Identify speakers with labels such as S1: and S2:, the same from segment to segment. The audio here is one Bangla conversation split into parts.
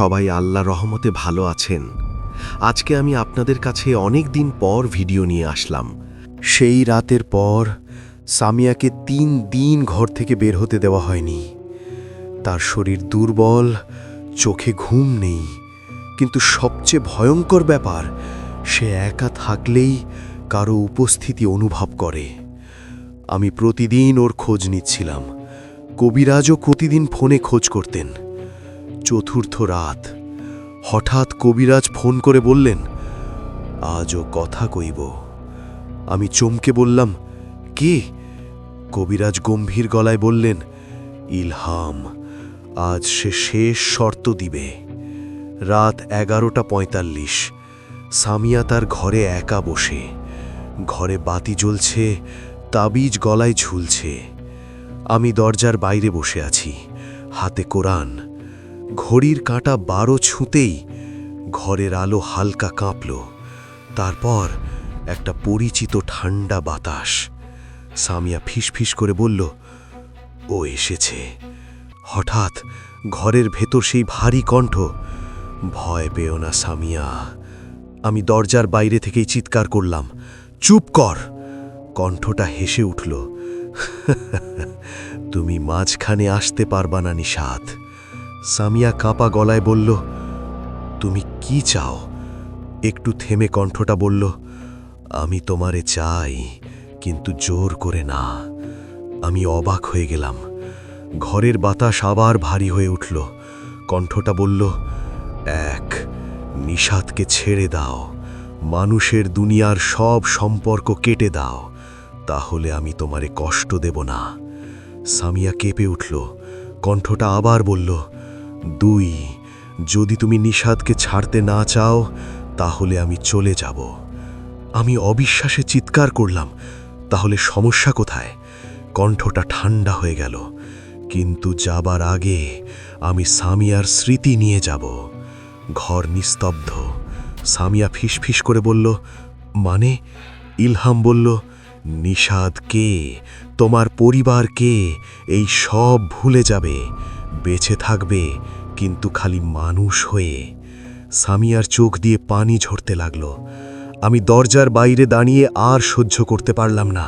S1: সবাই আল্লাহ রহমতে ভালো আছেন। আজকে আমি আপনাদের কাছে অনেক দিন পর ভিডিও নিয়ে আসলাম।
S2: সেই রাতের পর সামিয়াকে তিন দিন ঘর থেকে বের হতে দেওয়া হয়নি। তার শরীর দুর্বল, চোখে ঘুম নেই। কিন্তু সবচেয়ে ভয়ঙ্কর ব্যাপার, সে একা থাকলেই কারও উপস্থিতি অনুভব করে। আমি প্রতিদিন ওর খোঁজ নিচ্ছিলাম। কবিরাজও প্রতিদিন ফোনে খোঁজ করতেন। চতুর্থ রাত। হঠাৎ কবিরাজ ফোন করে বললেন, আজও কথা কইব। আমি চমকে বললাম, কে? কবিরাজ গম্ভীর গলায় বললেন, ইলহাম, আজ সে শেষ শর্ত দিবে। রাত এগারোটা পঁয়তাল্লিশ। সামিয়া তার ঘরে একা বসে। ঘরে বাতি জ্বলছে, তাবিজ গলায় ঝুলছে। আমি দরজার বাইরে বসে আছি। হাতে কোরআন। ঘড়ির কাঁটা বারো ছুঁতেই ঘরের আলো হালকা কাঁপল। তারপর একটা পরিচিত ঠান্ডা বাতাস। সামিয়া ফিসফিস করে বলল, ও এসেছে। হঠাৎ ঘরের ভেতর সেই ভারী কণ্ঠ, ভয় পেও না সামিয়া। আমি দরজার বাইরে থেকেই চিৎকার করলাম, চুপ কর! কণ্ঠটা হেসে উঠল, তুমি মাঝখানে আসতে পারবা না নিষাদ। সামিয়া কাঁপা গলায় বলল, তুমি কি চাও? একটু থেমে কণ্ঠটা বলল, আমি তোমারে চাই, কিন্তু জোর করে না। আমি অবাক হয়ে গেলাম। ঘরের বাতাস আবার ভারী হয়ে উঠল। কণ্ঠটা বলল, এক, নিষাদকে ছেড়ে দাও। মানুষের দুনিয়ার সব সম্পর্ক কেটে দাও। তাহলে আমি তোমারে কষ্ট দেব না। সামিয়া কেঁপে উঠল। কণ্ঠটা আবার বলল দুই, যদি তুমি নিষাদকে ছাড়তে না চাও, তাহলে আমি চলে যাব। আমি অবিশ্বাসে চিৎকার করলাম, তাহলে সমস্যা কোথায়? কণ্ঠটা ঠান্ডা হয়ে গেল। কিন্তু যাবার আগে আমি সামিয়ার স্মৃতি নিয়ে যাব। ঘর নিস্তব্ধ। সামিয়া ফিসফিস করে বলল মানে? ইলহাম বলল, নিষাদ কে? তোমার পরিবার কে? এই সব ভুলে যাবে। বেঁচে থাকবে, কিন্তু খালি মানুষ হয়ে। সামিয়ার চোখ দিয়ে পানি ঝরতে লাগল। আমি দরজার বাইরে দাঁড়িয়ে আর সহ্য করতে পারলাম না।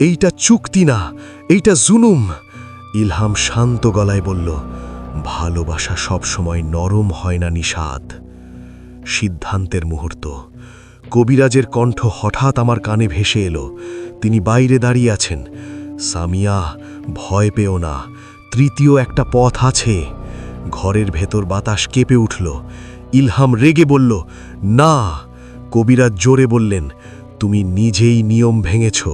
S2: এইটা চুক্তি না, এইটা জুনুম ইলহাম শান্ত গলায় বলল, ভালোবাসা সবসময় নরম হয় না নিষাদ। সিদ্ধান্তের মুহূর্ত। কবিরাজের কণ্ঠ হঠাৎ আমার কানে ভেসে এলো। তিনি বাইরে দাঁড়িয়ে আছেন। সামিয়া, ভয় পেও না। তৃতীয় একটা পথ আছে। ঘরের ভেতর বাতাস কেঁপে উঠল। ইলহাম রেগে বলল, না। কবিরাজ জোরে বললেন, তুমি নিজেই নিয়ম ভেঙেছ,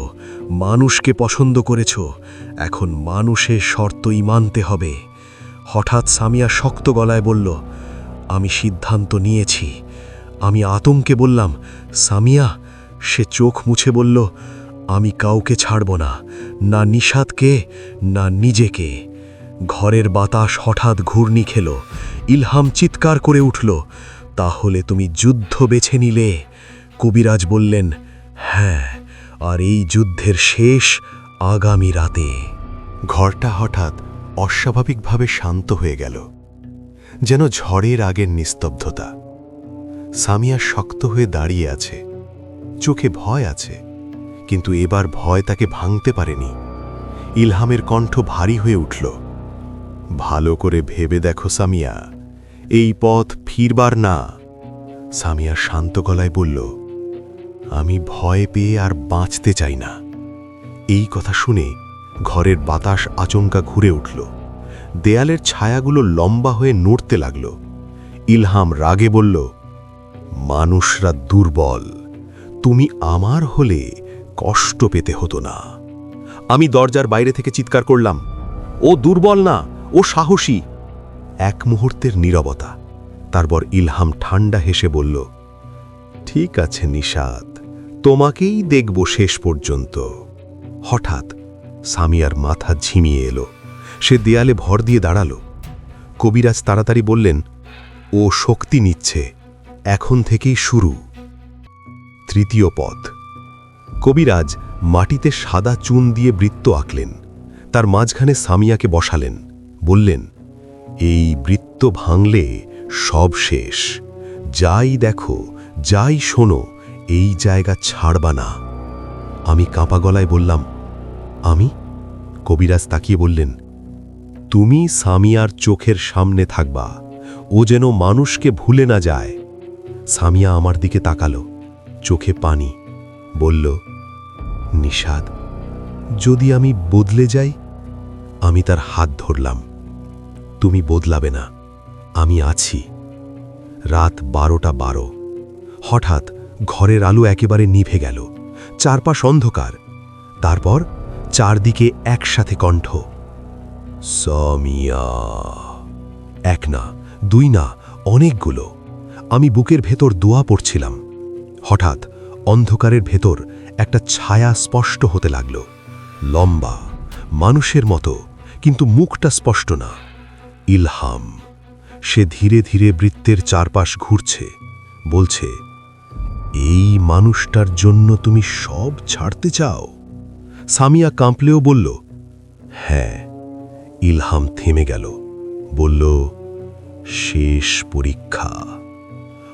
S2: মানুষকে পছন্দ করেছ। এখন মানুষের শর্তই মানতে হবে। হঠাৎ সামিয়া শক্ত গলায় বলল, আমি সিদ্ধান্ত নিয়েছি। আমি আতঙ্কে বললাম, সামিয়া। সে চোখ মুছে বলল, আমি কাউকে ছাড়ব না। না নিষাদকে, না নিজেকে। ঘরের বাতাস হঠাৎ ঘূর্ণি খেল, ইলহাম চিৎকার করে উঠল, তাহলে তুমি যুদ্ধ বেছে নিলে। কবিরাজ বললেন হ্যাঁ আর এই যুদ্ধের শেষ আগামী রাতে।
S3: ঘরটা হঠাৎ অস্বাভাবিকভাবে শান্ত হয়ে গেল, যেন ঝড়ের আগের নিস্তব্ধতা। সামিয়া শক্ত হয়ে দাঁড়িয়ে আছে, চোখে ভয় আছে, কিন্তু এবার ভয় তাকে ভাঙতে পারেনি। ইলহামের কণ্ঠ ভারী হয়ে উঠল। ভালো করে ভেবে দেখো, সামিয়া। এই পথ ফিরবার না। সামিয়া শান্ত গলায় বলল, আমি ভয় পেয়ে আর বাঁচতে চাই না। এই কথা শুনে ঘরের বাতাস আচমকা ঘুরে উঠল। দেয়ালের ছায়াগুলো লম্বা হয়ে নড়তে লাগল। ইলহাম রাগে বলল, মানুষরা দুর্বল। তুমি আমার হলে কষ্ট পেতে হতো না। আমি দরজার বাইরে থেকে চিৎকার করলাম, ও দুর্বল না ও সাহসী। এক মুহূর্তের নীরবতা। তারপর ইলহাম ঠান্ডা হেসে বলল, ঠিক আছে নিষাদ তোমাকেই দেখব শেষ পর্যন্ত। হঠাৎ সামিয়ার মাথা ঝিমিয়ে এলো। সে দেয়ালে ভর দিয়ে দাঁড়াল। কবিরাজ তাড়াতাড়ি বললেন, ও শক্তি নিচ্ছে, এখন থেকেই শুরু। তৃতীয় পথ। কবিরাজ মাটিতে সাদা চুন দিয়ে বৃত্ত আঁকলেন। তার মাঝখানে সামিয়াকে বসালেন। বললেন, এই বৃত্ত ভাঙলে
S2: সব শেষ। যাই দেখো, যাই শোনো, এই জায়গা ছাড়বা না। আমি কাঁপা গলায় বললাম, আমি? কবিরাজ তাকিয়ে বললেন, তুমি সামিয়ার চোখের সামনে থাকবা, ও যেন মানুষকে ভুলে না যায়। সামিয়া আমার দিকে তাকালো, চোখে পানি, বলল, নিষাদ, যদি আমি বদলে যাই, আমি তার হাত ধরলাম। তুমি বদলাবে না। আমি আছি। রাত বারোটা বারো। হঠাৎ ঘরের আলো একেবারে নিভে গেল। চারপাশ অন্ধকার। তারপর চারদিকে একসাথে কণ্ঠ। সমিয়া। এক না, দুই না, অনেকগুলো। আমি বুকের ভেতর দোয়া পড়ছিলাম। হঠাৎ অন্ধকারের ভেতর একটা ছায়া স্পষ্ট হতে লাগল। লম্বা, মানুষের মতো, কিন্তু মুখটা স্পষ্ট না। ইলহাম। সে ধীরে ধীরে বৃত্তের চারপাশ ঘুরছে, বলছে, এই মানুষটার জন্য তুমি সব ছাড়তে চাও? সামিয়া কাঁপলেও বলল হ্যাঁ। ইলহাম থেমে গেল, বলল, শেষ পরীক্ষা।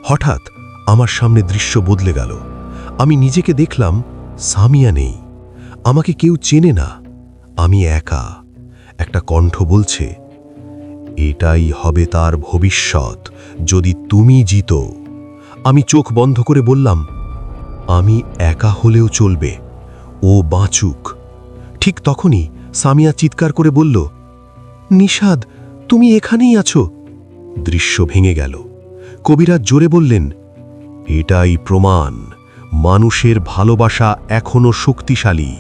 S2: হঠাৎ আমার সামনে দৃশ্য বদলে গেল। আমি নিজেকে দেখলাম সামিয়া নেই। আমাকে কেউ চেনে না। আমি একা। একটা কণ্ঠ বলছে এটাই হবে তার ভবিষ্যৎ। যদি তুমি জিতো, আমি চোখ বন্ধ করে বললাম, আমি একা হলেও চলবে। ও বাঁচুক। ঠিক তখনই সামিয়া চিৎকার করে বলল নিষাদ তুমি এখানেই আছো? দৃশ্য ভেঙে গেল। কবিরাজ জোরে বললেন, এটাই প্রমাণ। মানুষের ভালোবাসা এখনও শক্তিশালী।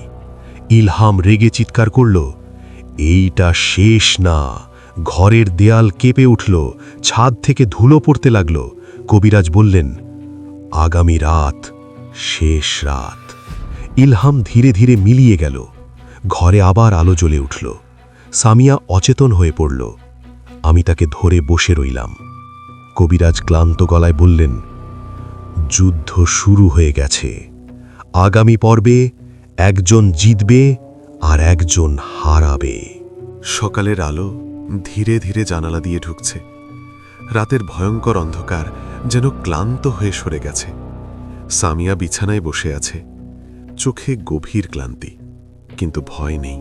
S2: ইলহাম রেগে চিৎকার করল, এইটা শেষ না। ঘরের দেয়াল কেঁপে উঠল, ছাদ থেকে ধুলো পড়তে লাগল। কবিরাজ বললেন, আগামী রাত, শেষ রাত। ইলহাম ধীরে ধীরে মিলিয়ে গেল। ঘরে আবার আলো জ্বলে উঠল। সামিয়া অচেতন হয়ে পড়ল। আমি তাকে ধরে বসে রইলাম। কবিরাজ ক্লান্ত গলায় বললেন, যুদ্ধ শুরু হয়ে গেছে। আগামী পর্বে একজন জিতবে আর একজন হারাবে।
S3: সকালের আলো ধীরে ধীরে জানালা দিয়ে ঢুকছে। রাতের ভয়ঙ্কর অন্ধকার যেন ক্লান্ত হয়ে সরে গেছে। সামিয়া বিছানায় বসে আছে। চোখে গভীর ক্লান্তি, কিন্তু ভয় নেই।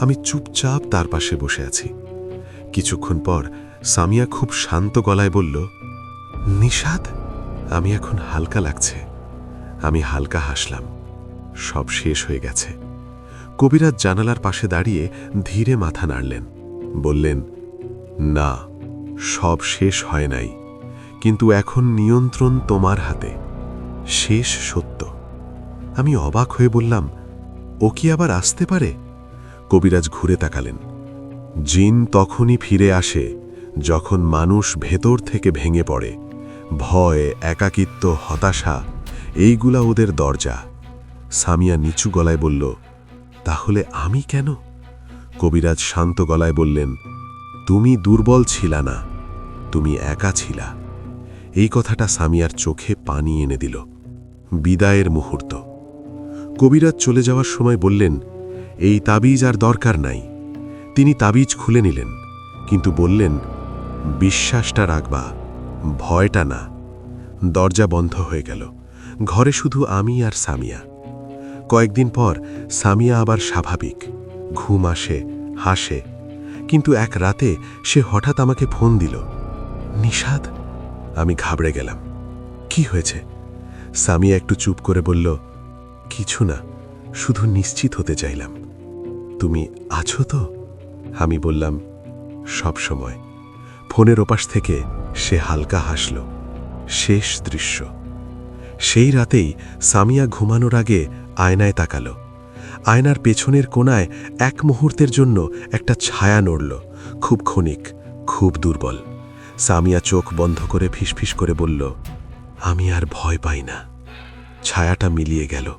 S3: আমি চুপচাপ তার পাশে বসে আছি। কিছুক্ষণ পর সামিয়া খুব শান্ত গলায় বলল নিষাদ আমি এখন হালকা লাগছে। আমি হালকা হাসলাম। সব শেষ হয়ে গেছে। কবিরাজ জানালার পাশে দাঁড়িয়ে ধীরে মাথা নাড়লেন। বললেন, না, সব শেষ হয় নাই, কিন্তু এখন নিয়ন্ত্রণ তোমার হাতে, শেষ সত্য। আমি অবাক হয়ে বললাম, ও কি আবার আসতে পারে? কবিরাজ ঘুরে তাকালেন, জিন তখনই ফিরে আসে যখন মানুষ ভেতর থেকে ভেঙে পড়ে, ভয়, একাকিত্ব, হতাশা, এইগুলা ওদের দরজা। সামিয়া নিচু গলায় বলল, তাহলে আমি কেন? কবিরাজ শান্ত গলায় বললেন, তুমি দুর্বল ছিলা না, তুমি একা ছিলা। এই কথাটা সামিয়ার চোখে পানি এনে দিল। বিদায়ের মুহূর্ত। কবিরাজ চলে যাওয়ার সময় বললেন, এই তাবিজ আর দরকার নাই। তিনি তাবিজ খুলে নিলেন, কিন্তু বললেন, বিশ্বাসটা রাখবা, ভয়টা না। দরজা বন্ধ হয়ে গেল। ঘরে শুধু আমি আর সামিয়া। কয়েকদিন পর সামিয়া আবার স্বাভাবিক। ঘুম আসে হাসে। কিন্তু এক রাতে সে হঠাৎ আমাকে ফোন দিল। নিষাদ আমি ঘাবড়ে গেলাম। কি হয়েছে? সামিয়া একটু চুপ করে বলল, কিছু না, শুধু নিশ্চিত হতে চাইলাম। তুমি আছো তো? আমি বললাম, সব সময়। ফোনের ওপাশ থেকে সে হালকা হাসল। শেষ দৃশ্য। সেই রাতেই সামিয়া ঘুমানোর আগে আয়নায় তাকালো। আয়নার পেছনের কোনায় এক মুহূর্তের জন্য একটা ছায়া নড়ল, খুব ক্ষণিক, খুব দুর্বল। সামিয়া চোখ বন্ধ করে ফিসফিস করে বলল, আমি আর ভয় পাই না। ছায়াটা মিলিয়ে গেল।